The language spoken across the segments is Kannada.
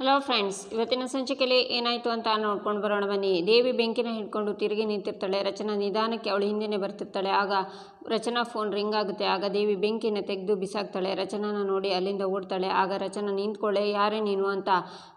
ಹಲೋ ಫ್ರೆಂಡ್ಸ್ ಇವತ್ತಿನ ಸಂಚಿಕೆಯಲ್ಲಿ ಏನಾಯಿತು ಅಂತ ನೋಡ್ಕೊಂಡು ಬರೋಣ ಬನ್ನಿ. ದೇವಿ ಬೆಂಕಿನ ಹಿಡ್ಕೊಂಡು ತಿರುಗಿ ನಿಂತಿರ್ತಾಳೆ. ರಚನಾ ನಿಧಾನಕ್ಕೆ ಅವಳು ಹಿಂದೆನೇ ಬರ್ತಿರ್ತಾಳೆ. ಆಗ ರಚನಾ ಫೋನ್ ರಿಂಗ್ ಆಗುತ್ತೆ. ಆಗ ದೇವಿ ಬೆಂಕಿನ ತೆಗೆದು ಬಿಸಾಕ್ತಾಳೆ. ರಚನಾನ ನೋಡಿ ಅಲ್ಲಿಂದ ಓಡ್ತಾಳೆ. ಆಗ ರಚನಾ, ನಿಂತ್ಕೊಳ್ಳೆ, ಯಾರೇ ನೀನು ಅಂತ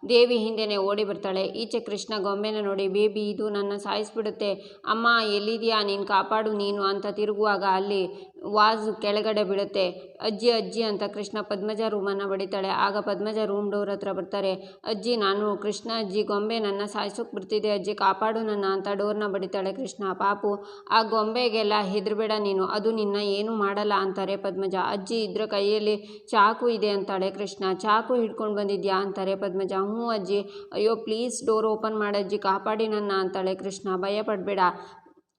ದೇವಿ ಹಿಂದೆನೇ ಓಡಿ ಬರ್ತಾಳೆ. ಈಚೆ ಕೃಷ್ಣ ಗೊಂಬೆನ ನೋಡಿ, ಬೇಬಿ, ಇದು ನನ್ನ ಸಾಯಿಸ್ಬಿಡುತ್ತೆ. ಅಮ್ಮ, ಎಲ್ಲಿದೆಯಾ? ನೀನು ಕಾಪಾಡು ನೀನು ಅಂತ ತಿರುಗುವಾಗ ಅಲ್ಲಿ ವಾಜ್ ಕೆಳಗಡೆ ಬಿಡುತ್ತೆ ಅಜ್ಜಿ ಅಜ್ಜಿ ಅಂತ ಕೃಷ್ಣ ಪದ್ಮಜ ರೂಮನ್ನು ಬಡಿತಾಳೆ. ಆಗ ಪದ್ಮಜ ರೂಮ್ ಡೋರ್ ಹತ್ರ ಬರ್ತಾರೆ. ಅಜ್ಜಿ, ನಾನು ಕೃಷ್ಣ, ಅಜ್ಜಿ, ಗೊಂಬೆ ನನ್ನ ಸಾಯಿಸೋಕೆ ಬರ್ತಿದೆ. ಅಜ್ಜಿ, ಕಾಪಾಡು ನನ್ನ ಅಂತ ಡೋರ್ನ ಬಡಿತಾಳೆ ಕೃಷ್ಣ. ಪಾಪು, ಆ ಗೊಂಬೆಗೆಲ್ಲ ಹೆದ್ರಬೇಡ ನೀನು. ಅದು ನಿನ್ನ ಏನೂ ಮಾಡಲ್ಲ ಅಂತಾರೆ ಪದ್ಮಜ. ಅಜ್ಜಿ ಇದ್ರ ಕೈಯಲ್ಲಿ ಚಾಕು ಇದೆ ಅಂತಾಳೆ ಕೃಷ್ಣ. ಚಾಕು ಹಿಡ್ಕೊಂಡು ಬಂದಿದ್ಯಾ ಅಂತಾರೆ ಪದ್ಮಜ. ಹ್ಞೂ ಅಜ್ಜಿ. ಅಯ್ಯೋ ಪ್ಲೀಸ್ ಡೋರ್ ಓಪನ್ ಮಾಡಜ್ಜಿ ಕಾಪಾಡಿ ನನ್ನ ಅಂತಾಳೆ ಕೃಷ್ಣ. ಭಯ ಪಡಬೇಡ.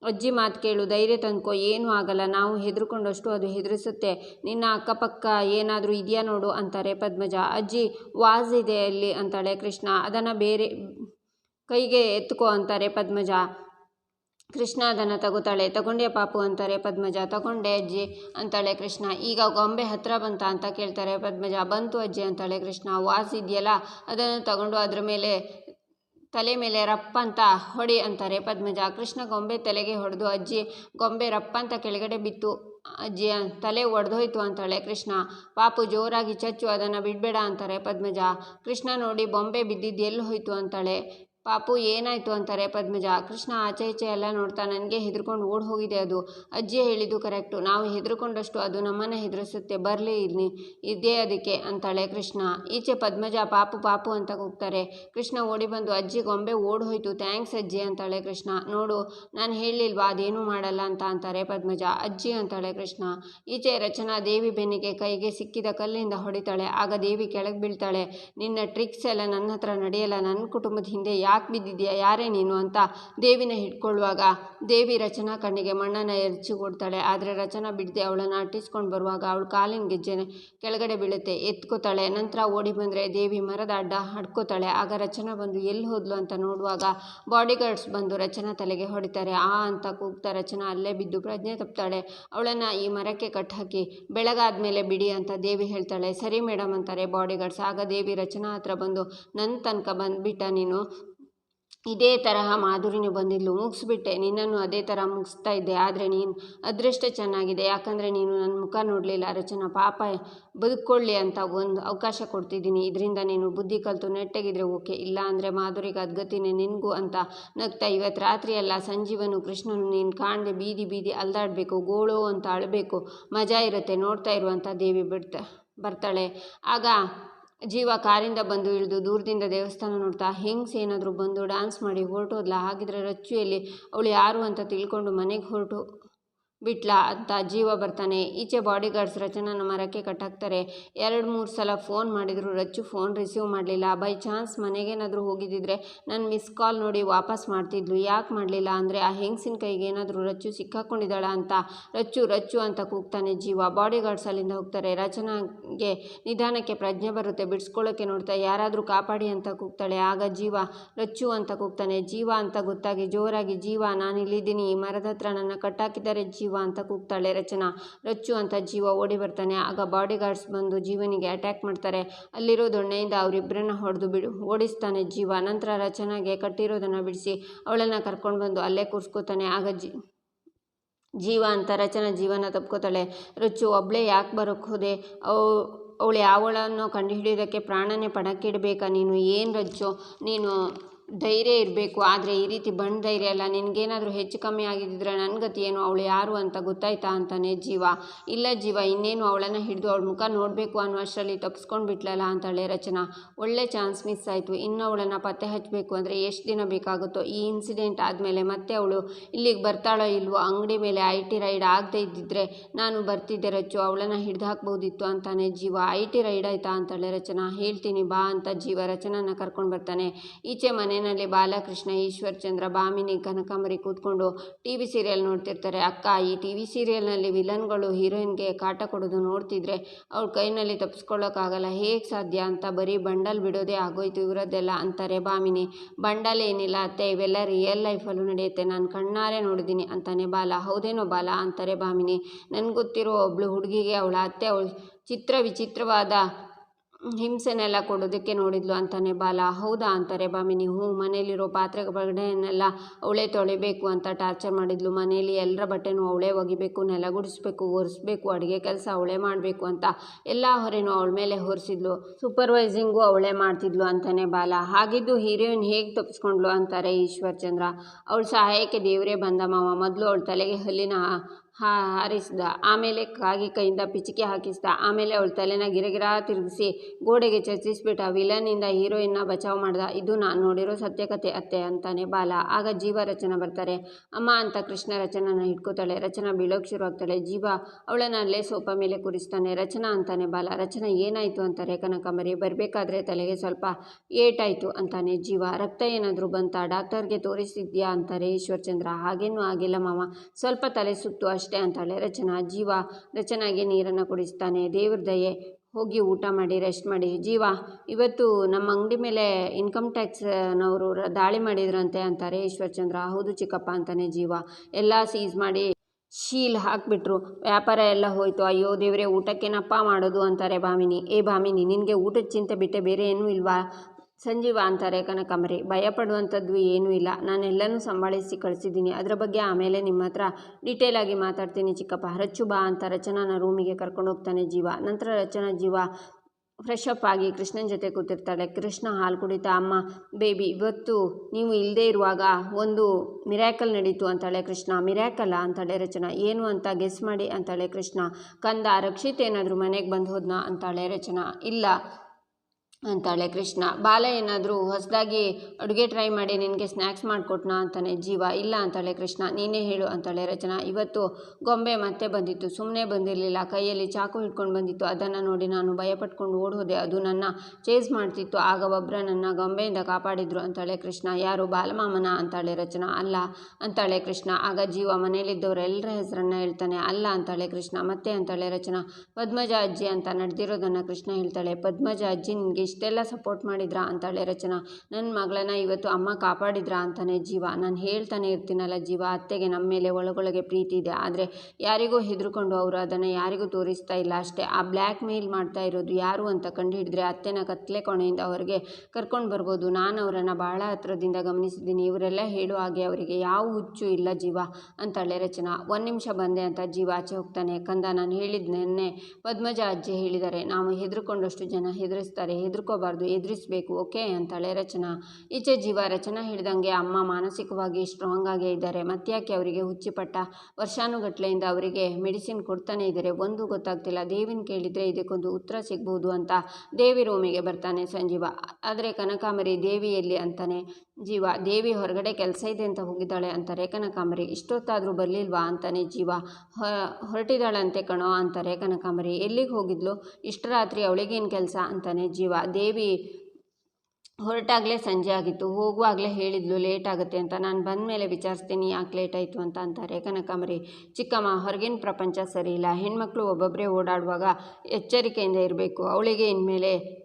ಅಜ್ಜಿ ಮಾತು ಕೇಳು. ಧೈರ್ಯ ತಂದ್ಕೊ. ಏನೂ ಆಗಲ್ಲ. ನಾವು ಹೆದರ್ಕೊಂಡಷ್ಟು ಅದು ಹೆದರಿಸುತ್ತೆ. ನಿನ್ನ ಅಕ್ಕಪಕ್ಕ ಏನಾದರೂ ಇದೆಯಾ ನೋಡು ಅಂತಾರೆ ಪದ್ಮಜ. ಅಜ್ಜಿ ವಾಸ್ ಇದೆ ಅಲ್ಲಿ ಅಂತಾಳೆ ಕೃಷ್ಣ. ಅದನ್ನು ಬೇರೆ ಕೈಗೆ ಎತ್ಕೋ ಅಂತಾರೆ ಪದ್ಮಜ. ಕೃಷ್ಣ ಅದನ್ನು ತಗೋತಾಳೆ. ತಗೊಂಡೆ ಪಾಪು ಅಂತಾರೆ, ಪದ್ಮಜ. ತಗೊಂಡೆ ಅಜ್ಜಿ ಅಂತಾಳೆ ಕೃಷ್ಣ. ಈಗ ಗೊಂಬೆ ಹತ್ರ ಬಂತ ಅಂತ ಕೇಳ್ತಾರೆ, ಪದ್ಮಜ. ಬಂತು ಅಜ್ಜಿ ಅಂತಾಳೆ ಕೃಷ್ಣ. ವಾಸ್ ಇದೆಯಲ್ಲ, ಅದನ್ನು ತಗೊಂಡು ಅದ್ರ ಮೇಲೆ, ತಲೆ ಮೇಲೆ ರಪ್ಪ ಅಂತ ಹೊಡಿ ಅಂತಾರೆ ಪದ್ಮಜ. ಕೃಷ್ಣ ಗೊಂಬೆ ತಲೆಗೆ ಹೊಡೆದು, ಅಜ್ಜಿ ಗೊಂಬೆ ರಪ್ಪ ಅಂತ ಕೆಳಗಡೆ ಬಿತ್ತು. ಅಜ್ಜಿ ತಲೆ ಒಡೆದೋಯ್ತು ಅಂತಾಳೆ ಕೃಷ್ಣ. ಪಾಪು ಜೋರಾಗಿ ಚಚ್ಚು, ಅದನ್ನು ಬಿಡಬೇಡ ಅಂತಾರೆ ಪದ್ಮಜ. ಕೃಷ್ಣ ನೋಡಿ ಬೊಂಬೆ ಬಿದ್ದಿದ್ದು ಎಲ್ಲಿ ಹೋಯ್ತು? ಅಂತಾಳೆ. ಪಾಪು ಏನಾಯಿತು ಅಂತಾರೆ ಪದ್ಮಜ. ಕೃಷ್ಣ ಆಚೆ ಈಚೆ ಎಲ್ಲ ನೋಡ್ತಾ ನನಗೆ ಹೆದರ್ಕೊಂಡು ಓಡ್ ಹೋಗಿದೆ ಅದು. ಅಜ್ಜಿ ಹೇಳಿದ್ದು ಕರೆಕ್ಟು. ನಾವು ಹೆದರ್ಕೊಂಡಷ್ಟು ಅದು ನಮ್ಮನ್ನು ಹೆದರಿಸುತ್ತೆ. ಬರಲಿ ಇರಲಿ. ಇದೇ ಅದಕ್ಕೆ ಅಂತಾಳೆ ಕೃಷ್ಣ. ಈಚೆ ಪದ್ಮಜ ಪಾಪು ಪಾಪು ಅಂತ ಕೂಗ್ತಾರೆ. ಕೃಷ್ಣ ಓಡಿ ಬಂದು, ಅಜ್ಜಿ, ಗೊಂಬೆ ಓಡ್ ಹೋಯ್ತು. ಥ್ಯಾಂಕ್ಸ್ ಅಜ್ಜಿ ಅಂತಾಳೆ ಕೃಷ್ಣ. ನೋಡು, ನಾನು ಹೇಳಿಲ್ವಾ? ಅದೇನೂ ಮಾಡಲ್ಲ ಅಂತ ಅಂತಾರೆ ಪದ್ಮಜ. ಅಜ್ಜಿ ಅಂತಾಳೆ ಕೃಷ್ಣ. ಈಚೆ ರಚನಾ ದೇವಿ ಬೆನ್ನಿಗೆ ಕೈಗೆ ಸಿಕ್ಕಿದ ಕಲ್ಲಿಂದ ಹೊಡಿತಾಳೆ. ಆಗ ದೇವಿ ಕೆಳಗೆ ಬೀಳ್ತಾಳೆ. ನಿನ್ನ ಟ್ರಿಕ್ಸ್ ಎಲ್ಲ ನನ್ನ ಹತ್ರ ನಡೆಯಲ್ಲ. ನನ್ನ ಕುಟುಂಬದ ಹಿಂದೆ ಯಾಕೆ ಬಿದ್ದಿದ್ಯಾ ಯಾರೇ ನೀನು ಅಂತ ದೇವಿನ ಹಿಡ್ಕೊಳ್ಳುವಾಗ ದೇವಿ ರಚನಾ ಕಣ್ಣಿಗೆ ಮಣ್ಣನ್ನು ಎರಚಿ ಕೊಡ್ತಾಳೆ. ಆದರೆ ರಚನಾ ಬಿಡದೆ ಅವಳನ್ನು ಅಟ್ಟಿಸ್ಕೊಂಡು ಬರುವಾಗ ಅವಳು ಕಾಲಿನ ಗೆಜ್ಜೆನೆ ಕೆಳಗಡೆ ಬೀಳುತ್ತೆ. ಎತ್ಕೋತಾಳೆ. ನಂತರ ಓಡಿ ಬಂದರೆ ದೇವಿ ಮರದ ಅಡ್ಡ ಹಡ್ಕೋತಾಳೆ. ಆಗ ರಚನಾ ಬಂದು ಎಲ್ಲಿ ಹೋದ್ಲು ಅಂತ ನೋಡುವಾಗ ಬಾಡಿಗಾರ್ಡ್ಸ್ ಬಂದು ರಚನಾ ತಲೆಗೆ ಹೊಡಿತಾರೆ. ಆ ಅಂತ ಕೂಗ್ತಾ ರಚನಾ ಅಲ್ಲೇ ಬಿದ್ದು ಪ್ರಜ್ಞೆ ತಪ್ತಾಳೆ. ಅವಳನ್ನು ಈ ಮರಕ್ಕೆ ಕಟ್ಟಾಕಿ ಬೆಳಗಾದ ಮೇಲೆ ಬಿಡಿ ಅಂತ ದೇವಿ ಹೇಳ್ತಾಳೆ. ಸರಿ ಮೇಡಮ್ ಅಂತಾರೆ ಬಾಡಿಗಾರ್ಡ್ಸ್. ಆಗ ದೇವಿ ರಚನಾ ಹತ್ರ ಬಂದು ನನ್ನ ತನಕ ಬಂದುಬಿಟ್ಟ ನೀನು. ಇದೇ ತರಹ ಮಾಧುರಿನಿ ಬಂದಿದ್ಲು, ಮುಗಿಸ್ಬಿಟ್ಟೆ. ನಿನ್ನನ್ನು ಅದೇ ಥರ ಮುಗಿಸ್ತಾ ಇದ್ದೆ, ಆದರೆ ನೀನು ಅದೃಷ್ಟ ಚೆನ್ನಾಗಿದೆ. ಯಾಕಂದರೆ ನೀನು ನನ್ನ ಮುಖ ನೋಡಲಿಲ್ಲ. ರಚನಾ, ಪಾಪ ಬದುಕೊಳ್ಳಿ ಅಂತ ಒಂದು ಅವಕಾಶ ಕೊಡ್ತಿದ್ದೀನಿ. ಇದರಿಂದ ನೀನು ಬುದ್ಧಿ ಕಲಿತು ನೆಟ್ಟಗಿದ್ರೆ ಓಕೆ. ಇಲ್ಲ ಅಂದರೆ ಮಾಧುರಿಗೆ ಅದ್ಗತಿನೇ ನಿನಗೂ ಅಂತ ನಗ್ತಾ ಇವತ್ತು ರಾತ್ರಿ ಎಲ್ಲ ಸಂಜೀವನು ಕೃಷ್ಣನು ನೀನು ಕಾಣದೆ ಬೀದಿ ಬೀದಿ ಅಲ್ದಾಡಬೇಕು, ಗೋಳೋ ಅಂತ ಅಳಬೇಕು. ಮಜಾ ಇರುತ್ತೆ ನೋಡ್ತಾ ಇರುವಂಥ ದೇವಿ ಬಿಡ್ತಾ, ಬರ್ತಾಳೆ. ಆಗ ಜೀವ ಕಾರಿಂದ ಬಂದು ಇಳಿದು ದೂರದಿಂದ ದೇವಸ್ಥಾನ ನೋಡ್ತಾ ಹೆಂಗ್ಸ್ ಏನಾದರೂ ಬಂದು ಡ್ಯಾನ್ಸ್ ಮಾಡಿ ಹೊರಟೋದ್ಲ? ಹಾಗಿದ್ರೆ ರಚ್ಚು ಎಲ್ಲಿ ಅವಳು ಯಾರು ಅಂತ ತಿಳ್ಕೊಂಡು ಮನೆಗೆ ಹೊರಟು. ಬಿಟ್ಲಾ ಅಂತ ಜೀವ ಬರ್ತಾನೆ. ಈಚೆ ಬಾಡಿಗಾರ್ಡ್ಸ್ ರಚನಾನ ಮರಕ್ಕೆ ಕಟ್ಟಾಕ್ತಾರೆ. ಎರಡು ಮೂರು ಸಲ ಫೋನ್ ಮಾಡಿದ್ರು ರಚ್ಚು ಫೋನ್ ರಿಸೀವ್ ಮಾಡಲಿಲ್ಲ. ಬೈ ಚಾನ್ಸ್ ಮನೆಗೇನಾದರೂ ಹೋಗಿದ್ದಿದ್ರೆ ನಾನು ಮಿಸ್ ಕಾಲ್ ನೋಡಿ ವಾಪಸ್ ಮಾಡ್ತಿದ್ಲು. ಯಾಕೆ ಮಾಡಲಿಲ್ಲ ಅಂದರೆ ಆ ಹೆಂಗಸಿನ ಕೈಗೆ ಏನಾದರೂ ರಚ್ಚು ಸಿಕ್ಕಾಕೊಂಡಿದ್ದಾಳ ಅಂತ. ರಚ್ಚು ರಚ್ಚು ಅಂತ ಕೂಗ್ತಾನೆ ಜೀವ. ಬಾಡಿಗಾರ್ಡ್ಸ್ ಅಲ್ಲಿಂದ ಹೋಗ್ತಾರೆ. ರಚನಾಗೆ ನಿಧಾನಕ್ಕೆ ಪ್ರಜ್ಞೆ ಬರುತ್ತೆ. ಬಿಡಿಸ್ಕೊಳ್ಳೋಕ್ಕೆ ನೋಡ್ತಾ ಯಾರಾದರೂ ಕಾಪಾಡಿ ಅಂತ ಕೂಗ್ತಾಳೆ. ಆಗ ಜೀವ, ರಚ್ಚು ಅಂತ ಕೂಗ್ತಾನೆ. ಜೀವ ಅಂತ ಗೊತ್ತಾಗಿ ಜೋರಾಗಿ ಜೀವ ನಾನು ಇಲ್ಲಿದ್ದೀನಿ ಮರದ ಹತ್ರ ನನ್ನ ಕಟ್ಟಾಕಿದ್ದಾರೆ ಜೀವ. ಅಂತ ಕೂಗ್ತಾಳೆ. ರಚನಾ, ರಚ್ಚು ಅಂತ ಜೀವ ಓಡಿ ಬರ್ತಾನೆ. ಆಗ ಬಾಡಿಗಾರ್ಡ್ಸ್ ಬಂದು ಜೀವನಿಗೆ ಅಟ್ಯಾಕ್ ಮಾಡ್ತಾರೆ. ಅಲ್ಲಿರೋ ದೊಣ್ಣೆಯಿಂದ ಅವರಿಬ್ಬರನ್ನ ಹೊಡೆದು ಬಿಡು, ಓಡಿಸ್ತಾನೆ ಜೀವ. ನಂತರ ರಚನಾಗೆ ಕಟ್ಟಿರೋದನ್ನು ಬಿಡಿಸಿ ಅವಳನ್ನು ಕರ್ಕೊಂಡು ಬಂದು ಅಲ್ಲೇ ಕೂರಿಸ್ಕೋತಾನೆ. ಆಗ ಜಿ, ಜೀವ ಅಂತ ರಚನಾ ಜೀವನ ತಪ್ಕೋತಾಳೆ. ರಚ್ಚು ಒಬ್ಬಳೇ ಯಾಕೆ ಬರೋಕ್ಕೆ ಹೋದೆ? ಅವು, ಅವಳು ಯಾವಳನ್ನು ಕಂಡುಹಿಡಿಯೋದಕ್ಕೆ ಪ್ರಾಣನೇ ಪಣಕ್ಕಿಡಬೇಕಾ ನೀನು? ಏನು ರಚ್ಚು? ನೀನು ಧೈರ್ಯ ಇರಬೇಕು. ಆದರೆ ಈ ರೀತಿ ಬಂಡ್ ಧೈರ್ಯ ಅಲ್ಲ. ನಿನಗೇನಾದರೂ ಹೆಚ್ಚು ಕಮ್ಮಿ ಆಗಿದ್ದಿದ್ರೆ ನನ್ನ ಗತಿ ಏನು? ಅವಳು ಯಾರು ಅಂತ ಗೊತ್ತಾಯ್ತಾ ಅಂತಾನೆ ಜೀವ. ಇಲ್ಲ ಜೀವ, ಇನ್ನೇನು ಅವಳನ್ನು ಹಿಡಿದು ಅವಳ ಮುಖ ನೋಡಬೇಕು ಅನ್ನುವಷ್ಟರಲ್ಲಿ ತಪ್ಪಿಸ್ಕೊಂಡು ಬಿಟ್ಲಲ್ಲ ಅಂತಾಳೆ ರಚನಾ. ಒಳ್ಳೆ ಚಾನ್ಸ್ ಮಿಸ್ ಆಯಿತು. ಇನ್ನು ಅವಳನ್ನು ಪತ್ತೆ ಹಚ್ಚಬೇಕು ಅಂದರೆ ಎಷ್ಟು ದಿನ ಬೇಕಾಗುತ್ತೋ? ಈ ಇನ್ಸಿಡೆಂಟ್ ಆದಮೇಲೆ ಮತ್ತೆ ಅವಳು ಇಲ್ಲಿಗೆ ಬರ್ತಾಳೋ ಇಲ್ವೋ? ಅಂಗಡಿ ಮೇಲೆ ಐ ಟಿ ರೈಡ್ ಆಗದೆ ಇದ್ದಿದ್ರೆ ನಾನು ಬರ್ತಿದ್ದೆ ರಚು ಅವಳನ್ನು ಹಿಡ್ದು ಹಾಕ್ಬೋದಿತ್ತು ಅಂತಾನೆ ಜೀವ. ಐ ಟಿ ರೈಡ್ ಆಯ್ತಾ ಅಂತಾಳೆ ರಚನಾ? ಹೇಳ್ತೀನಿ ಬಾ ಅಂತ ಜೀವ ರಚನಾನ ಕರ್ಕೊಂಡು ಬರ್ತಾನೆ. ಈಚೆ ಮನೆಯಲ್ಲಿ ಬಾಲಕೃಷ್ಣ, ಈಶ್ವರ್ ಚಂದ್ರ ಭಾಮಿನಿ ಕನಕಾಂಬರಿ ಕೂತ್ಕೊಂಡು ಟಿ ವಿ ಸೀರಿಯಲ್ ನೋಡ್ತಿರ್ತಾರೆ. ಅಕ್ಕ ಈ ಟಿ ವಿ ಸೀರಿಯಲ್ನಲ್ಲಿ ವಿಲನ್ಗಳು, ಹೀರೋಯಿನ್ಗೆ ಕಾಟ ಕೊಡೋದು ನೋಡ್ತಿದ್ರೆ ಅವ್ರ ಕೈನಲ್ಲಿ ತಪ್ಪಿಸ್ಕೊಳ್ಳೋಕ್ಕಾಗಲ್ಲ ಹೇಗೆ ಸಾಧ್ಯ ಅಂತ ಬರೀ ಬಂಡಲ್ ಬಿಡೋದೇ ಆಗೋಯ್ತು ಇವರದ್ದೆಲ್ಲ ಅಂತಾರೆ ಬಾಮಿನಿ. ಬಂಡಲ್ ಏನಿಲ್ಲ ಅತ್ತೆ, ಇವೆಲ್ಲ ರಿಯಲ್ ಲೈಫಲ್ಲೂ ನಡೆಯುತ್ತೆ. ನಾನು ಕಣ್ಣಾರೆ ನೋಡಿದ್ದೀನಿ ಅಂತಾನೆ ಬಾಲ. ಹೌದೇನೋ ಬಾಲ ಅಂತಾರೆ ಬಾಮಿನಿ. ನನಗೆ ಗೊತ್ತಿರೋ ಒಬ್ಳು ಹುಡುಗಿಗೆ ಅವಳ ಅತ್ತೆ, ಅವಳು ಚಿತ್ರ ವಿಚಿತ್ರವಾದ ಹಿಂಸೆನೆಲ್ಲ ಕೊಡೋದಕ್ಕೆ ನೋಡಿದ್ಲು ಅಂತಾನೆ, ಬಾಲ, ಹೌದಾ? ಅಂತಾರೆ ಭಾಮಿನಿ ಹ್ಞೂ ಮನೇಲಿರೋ ಪಾತ್ರೆಗಳನ್ನೆಲ್ಲ ಅವಳೇ ತೊಳಿಬೇಕು ಅಂತ ಟಾರ್ಚರ್ ಮಾಡಿದ್ಲು. ಮನೇಲಿ ಎಲ್ಲರ ಬಟ್ಟೆನೂ ಅವಳೇ ಒಗಿಬೇಕು, ನೆಲ ಗುಡಿಸ್ಬೇಕು, ಒರೆಸ್ಬೇಕು, ಅಡುಗೆ ಕೆಲಸ ಅವಳೇ ಮಾಡಬೇಕು ಅಂತ ಎಲ್ಲ ಹೊರೆನೂ ಅವಳ ಮೇಲೆ ಹೊರಿಸಿದ್ಲು. ಸೂಪರ್ವೈಸಿಂಗು ಅವಳೇ ಮಾಡ್ತಿದ್ಲು ಅಂತಾನೆ, ಬಾಲ, ಹಾಗಿದ್ದು ಹೀರೋಯಿನ್ ಹೇಗೆ ತಪ್ಪಿಸ್ಕೊಂಡ್ಲು ಅಂತಾರೆ ಈಶ್ವರ್ ಚಂದ್ರ ಅವಳ ಸಹಾಯಕ್ಕೆ ದೇವರೇ ಬಂದ ಮಾವ. ಮೊದಲು ಅವಳ ತಲೆಗೆ ಹಲ್ಲಿನ ಹಾ, ಹಾರಿಸಿದ. ಆಮೇಲೆ ಕಾಗಿ ಕೈಯಿಂದ ಪಿಚಿಕೆ ಹಾಕಿಸಿದ. ಆಮೇಲೆ ಅವಳ ತಲೆನ ಗಿರಗಿರ ತಿರುಗಿಸಿ ಗೋಡೆಗೆ ಚರ್ಚಿಸ್ಬಿಟ್ಟ ವಿಲನ್ನಿಂದ ಹೀರೋಯಿನ್ನ ಬಚಾವ್ ಮಾಡ್ದ. ಇದು ನಾನು ನೋಡಿರೋ ಸತ್ಯಕತೆ ಅತ್ತೆ ಅಂತಾನೆ ಬಾಲ. ಆಗ ಜೀವ ರಚನ ಬರ್ತಾರೆ. ಅಮ್ಮ ಅಂತ ಕೃಷ್ಣ ರಚನನ ಹಿಡ್ಕೋತಾಳೆ. ರಚನ ಬೀಳೋಕೆ ಶುರು ಆಗ್ತಾಳೆ. ಜೀವ ಅವಳನ್ನ ಅಲ್ಲೇ ಸೋಪ ಮೇಲೆ ಕೂರಿಸ್ತಾನೆ. ರಚನಾ ಅಂತಾನೆ ಬಾಲ. ರಚನ ಏನಾಯಿತು ಅಂತಾರೆ ಕನಕಾಂಬರಿ ಬರಬೇಕಾದ್ರೆ ತಲೆಗೆ ಸ್ವಲ್ಪ ಏಟಾಯಿತು ಅಂತಾನೆ ಜೀವ. ರಕ್ತ ಏನಾದರೂ ಬಂತಾ? ಡಾಕ್ಟರ್ಗೆ ತೋರಿಸಿದ್ಯಾ ಅಂತಾರೆ ಈಶ್ವರ್ಚಂದ್ರ. ಹಾಗೇನೂ ಆಗಿಲ್ಲ ಮಾವ. ಸ್ವಲ್ಪ ತಲೆ ಸುತ್ತು. ಅಷ್ಟೇ ಅಂತಾಳೆ. ರಚನಾ, ಜೀವ, ರಚನಾಗೆ ನೀರನ್ನು ಕುಡಿಸ್ತಾನೆ. ದೇವ್ರ ದಯೆ, ಹೋಗಿ ಊಟ ಮಾಡಿ ರೆಸ್ಟ್ ಮಾಡಿ. ಜೀವ, ಇವತ್ತು ನಮ್ಮ ಅಂಗಡಿ ಮೇಲೆ ಇನ್ಕಮ್ ಟ್ಯಾಕ್ಸ್ನವರು ದಾಳಿ ಮಾಡಿದ್ರಂತೆ ಅಂತಾರೆ ಈಶ್ವರ್ಚಂದ್ರ. ಹೌದು ಚಿಕ್ಕಪ್ಪ ಅಂತಾನೆ ಜೀವ. ಎಲ್ಲ ಸೀಸ್ ಮಾಡಿ ಶೀಲ್ ಹಾಕಿಬಿಟ್ರು. ವ್ಯಾಪಾರ ಎಲ್ಲ ಹೋಯ್ತು. ಅಯ್ಯೋ, ದೇವರೇ, ಊಟಕ್ಕೇನಪ್ಪ ಮಾಡೋದು ಅಂತಾರೆ ಭಾಮಿನಿ. ಏ ಭಾಮಿನಿ, ನಿನಗೆ ಊಟದ ಚಿಂತೆ ಬಿಟ್ಟೆ ಬೇರೆ ಏನೂ ಇಲ್ವಾ? ಸಂಜೀವ ಅಂತಾರೆ ಕನಕಾಂಬರಿ ಭಯ ಪಡುವಂಥದ್ದು ಏನೂ ಇಲ್ಲ. ನಾನೆಲ್ಲನೂ ಸಂಭಾಳಿಸಿ ಕಳಿಸಿದ್ದೀನಿ. ಅದರ ಬಗ್ಗೆ ಆಮೇಲೆ ನಿಮ್ಮ ಹತ್ರ ಡೀಟೇಲ್ ಆಗಿ ಮಾತಾಡ್ತೀನಿ ಚಿಕ್ಕಪ್ಪ. ರಚ್ಚು ಬಾ ಅಂತ ರಚನಾನ ರೂಮಿಗೆ ಕರ್ಕೊಂಡು ಹೋಗ್ತಾನೆ ಜೀವ. ನಂತರ ರಚನಾ ಜೀವ ಫ್ರೆಶ್ ಅಪ್ ಆಗಿ ಕೃಷ್ಣನ ಜೊತೆ ಕೂತಿರ್ತಾಳೆ. ಕೃಷ್ಣ ಹಾಲು ಕುಡಿತಾ, ಅಮ್ಮ ಬೇಬಿ ಇವತ್ತು ನೀವು ಇಲ್ಲದೇ ಇರುವಾಗ ಒಂದು ಮಿರ್ಯಾಕಲ್ ನಡೀತು ಅಂತಾಳೆ ಕೃಷ್ಣ. ಮಿರ್ಯಾಕಲ್ಲ ಅಂತಾಳೆ ರಚನಾ. ಏನು ಅಂತ ಗೆಸ್ ಮಾಡಿ ಅಂತಾಳೆ ಕೃಷ್ಣ. ಕಂದ, ರಕ್ಷಿತ್ ಏನಾದರೂ ಮನೆಗೆ ಬಂದು ಹೋದ್ನಾ? ಅಂತಾಳೆ ರಚನಾ. ಇಲ್ಲ ಅಂತಾಳೆ ಕೃಷ್ಣ. ಬಾಲ, ಏನಾದರೂ ಹೊಸದಾಗಿ ಅಡುಗೆ ಟ್ರೈ ಮಾಡಿ ನಿನಗೆ ಸ್ನ್ಯಾಕ್ಸ್ ಮಾಡಿಕೊಟ್ನಾ? ಅಂತಾನೆ ಜೀವ. ಇಲ್ಲ, ಅಂತಾಳೆ ಕೃಷ್ಣ. ನೀನೇ ಹೇಳು, ಅಂತಾಳೆ ರಚನಾ. ಇವತ್ತು ಗೊಂಬೆ ಮತ್ತೆ ಬಂದಿತ್ತು. ಸುಮ್ಮನೆ ಬಂದಿರಲಿಲ್ಲ. ಕೈಯಲ್ಲಿ ಚಾಕು ಹಿಡ್ಕೊಂಡು ಬಂದಿತ್ತು. ಅದನ್ನು ನೋಡಿ ನಾನು ಭಯಪಟ್ಕೊಂಡು ಓಡೋದೆ ಅದು ನನ್ನ ಚೇಸ್ ಮಾಡ್ತಿತ್ತು. ಆಗ ಒಬ್ಬರ ನನ್ನ ಗೊಂಬೆಯಿಂದ ಕಾಪಾಡಿದ್ರು, ಅಂತಾಳೆ ಕೃಷ್ಣ. ಯಾರು? ಬಾಲಮಾಮನ? ಅಂತಾಳೆ ರಚನಾ. ಅಲ್ಲ, ಅಂತಾಳೆ ಕೃಷ್ಣ. ಆಗ ಜೀವ ಮನೇಲಿದ್ದವರೆಲ್ಲರ ಹೆಸರನ್ನು ಹೇಳ್ತಾನೆ. ಅಲ್ಲ, ಅಂತಾಳೆ ಕೃಷ್ಣ. ಮತ್ತೆ, ಅಂತಾಳೆ ರಚನಾ. ಪದ್ಮಜ ಅಜ್ಜಿ ಅಂತ ನಡೆದಿರೋದನ್ನು ಕೃಷ್ಣ ಹೇಳ್ತಾಳೆ. ಪದ್ಮಜ ಅಜ್ಜಿ ನಿನಗೆ ಇಷ್ಟೆಲ್ಲ ಸಪೋರ್ಟ್ ಮಾಡಿದ್ರಾ ಅಂತಾಳೆ ರಚನಾ ನನ್ನ ಮಗಳನ್ನ ಇವತ್ತು ಅಮ್ಮ ಕಾಪಾಡಿದ್ರಾ ಅಂತಾನೆ ಜೀವ. ನಾನು ಹೇಳ್ತಾನೆ ಇರ್ತೀನಲ್ಲ ಜೀವ, ಅತ್ತೆಗೆ ನಮ್ಮ ಮೇಲೆ ಒಳಗೊಳಗೆ ಪ್ರೀತಿ ಇದೆ. ಆದರೆ ಯಾರಿಗೂ ಹೆದರ್ಕೊಂಡು ಅವರು ಅದನ್ನು ಯಾರಿಗೂ ತೋರಿಸ್ತಾ ಇಲ್ಲ ಅಷ್ಟೇ. ಆ ಬ್ಲ್ಯಾಕ್ ಮೇಲ್ ಮಾಡ್ತಾ ಇರೋದು ಯಾರು ಅಂತ ಕಂಡುಹಿಡಿದ್ರೆ ಅತ್ತೆನ ಕತ್ಲೆ ಕೊಣೆಯಿಂದ ಅವರಿಗೆ ಕರ್ಕೊಂಡು ಬರ್ಬೋದು. ನಾನು ಅವರನ್ನು ಬಹಳ ಹತ್ರದಿಂದ ಗಮನಿಸಿದ್ದೀನಿ. ಇವರೆಲ್ಲ ಹೇಳೋ ಹಾಗೆ ಅವರಿಗೆ ಯಾವ ಹುಚ್ಚು ಇಲ್ಲ ಜೀವ. ಅಂತಾಳೆ ರಚನಾ, ಒಂದು ನಿಮಿಷ ಬಂದೆ ಅಂತ ಜೀವ ಆಚೆ ಹೋಗ್ತಾನೆ. ಕಂದ, ನಾನು ಹೇಳಿದ ನೆನ್ನೆ ಪದ್ಮಜ ಅಜ್ಜಿ ಹೇಳಿದ್ದಾರೆ. ನಾವು ಹೆದರ್ಕೊಂಡಷ್ಟು ಜನ ಹೆದರಿಸ್ತಾರೆ. ಹೆದರ್ಕೋಬಾರ್ದು ಎದುರಿಸ್ಬೇಕು, ಓಕೆ ಅಂತಾಳೆ ರಚನಾ. ಈಚೆ ಜೀವ ರಚನಾ ಹೇಳಿದಂಗೆ ಅಮ್ಮ ಮಾನಸಿಕವಾಗಿ ಸ್ಟ್ರಾಂಗ್ ಆಗೇ ಇದ್ದಾರೆ. ಮತ್ತ್ಯಾಕೆ ಅವರಿಗೆ ಹುಚ್ಚಿಪಟ್ಟ? ವರ್ಷಾನುಗಟ್ಲೆಯಿಂದ ಅವರಿಗೆ ಮೆಡಿಸಿನ್ ಕೊಡ್ತಾನೆ ಇದ್ದಾರೆ. ಒಂದು ಗೊತ್ತಾಗ್ತಿಲ್ಲ. ದೇವಿನ ಕೇಳಿದರೆ ಇದಕ್ಕೊಂದು ಉತ್ತರ ಸಿಗ್ಬೋದು ಅಂತ ದೇವಿ ರೂಮಿಗೆ ಬರ್ತಾನೆ ಸಂಜೀವ. ಆದರೆ ಕನಕಾಂಬರಿ ದೇವಿಯಲ್ಲಿ ಅಂತಾನೆ, ಜೀವ, ದೇವಿ ಹೊರಗಡೆ ಕೆಲಸ ಇದೆ ಅಂತ ಹೋಗಿದ್ದಾಳೆ ಅಂತಾರೆ. ಕನಕಾಂಬರಿ, ಇಷ್ಟೊತ್ತಾದರೂ ಬರಲಿಲ್ವಾ ಅಂತಾನೆ ಜೀವ. ಹೊರಟಿದ್ದಾಳಂತೆ ಕಣೋ ಅಂತಾರೆ ಕನಕಾಂಬರಿ. ಎಲ್ಲಿಗೆ ಹೋಗಿದ್ಲು? ಇಷ್ಟು ರಾತ್ರಿ ಅವಳಿಗೇನು ಕೆಲಸ? ಅಂತಾನೆ ಜೀವ. ದೇವಿ ಹೊರಟಾಗಲೇ ಸಂಜೆ ಆಗಿತ್ತು. ಹೋಗುವಾಗಲೇ ಹೇಳಿದ್ಲು, ಲೇಟ್ ಆಗುತ್ತೆ ಅಂತ. ನಾನು ಬಂದ ಮೇಲೆ ವಿಚಾರಿಸ್ತೀನಿ. ಯಾಕೆ ಲೇಟ್ ಆಯಿತು ಅಂತ ಅಂತಾರೆ. ಕನಕಾಂಬರಿ, ಚಿಕ್ಕಮ್ಮ, ಹೊರಗಿನ ಪ್ರಪಂಚ ಸರಿ ಇಲ್ಲ. ಹೆಣ್ಮಕ್ಳು ಒಬ್ಬೊಬ್ಬರೇ ಓಡಾಡುವಾಗ ಎಚ್ಚರಿಕೆಯಿಂದ ಇರಬೇಕು. ಅವಳಿಗೆ ಇನ್ಮೇಲೆ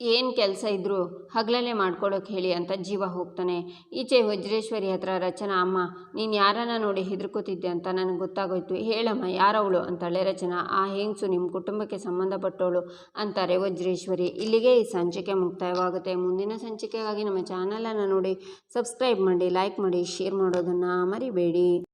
ಏನು ಕೆಲಸ ಇದ್ದರೂ ಹಗಲಲ್ಲೇ ಮಾಡ್ಕೊಳ್ಳೋಕೆ ಹೇಳಿ ಅಂತ ಜೀವ ಹೋಗ್ತಾನೆ. ಈಚೆ ವಜ್ರೇಶ್ವರಿ ಹತ್ರ ರಚನಾ, ಅಮ್ಮ, ನೀನು ಯಾರನ್ನ ನೋಡಿ ಹೆದರ್ಕೋತಿದ್ದೆ ಅಂತ ನನಗೆ ಗೊತ್ತಾಗೋಯ್ತು. ಹೇಳಮ್ಮ, ಯಾರವಳು? ಅಂತಾಳೆ ರಚನಾ. ಆ ಹೆಂಗಸು ನಿಮ್ಮ ಕುಟುಂಬಕ್ಕೆ ಸಂಬಂಧಪಟ್ಟವಳು ಅಂತಾರೆ ವಜ್ರೇಶ್ವರಿ. ಇಲ್ಲಿಗೆ ಈ ಸಂಚಿಕೆ ಮುಕ್ತಾಯವಾಗುತ್ತೆ. ಮುಂದಿನ ಸಂಚಿಕೆಗಾಗಿ ನಮ್ಮ ಚಾನಲನ್ನು ನೋಡಿ, ಸಬ್ಸ್ಕ್ರೈಬ್ ಮಾಡಿ, ಲೈಕ್ ಮಾಡಿ, ಶೇರ್ ಮಾಡೋದನ್ನು ಮರಿಬೇಡಿ.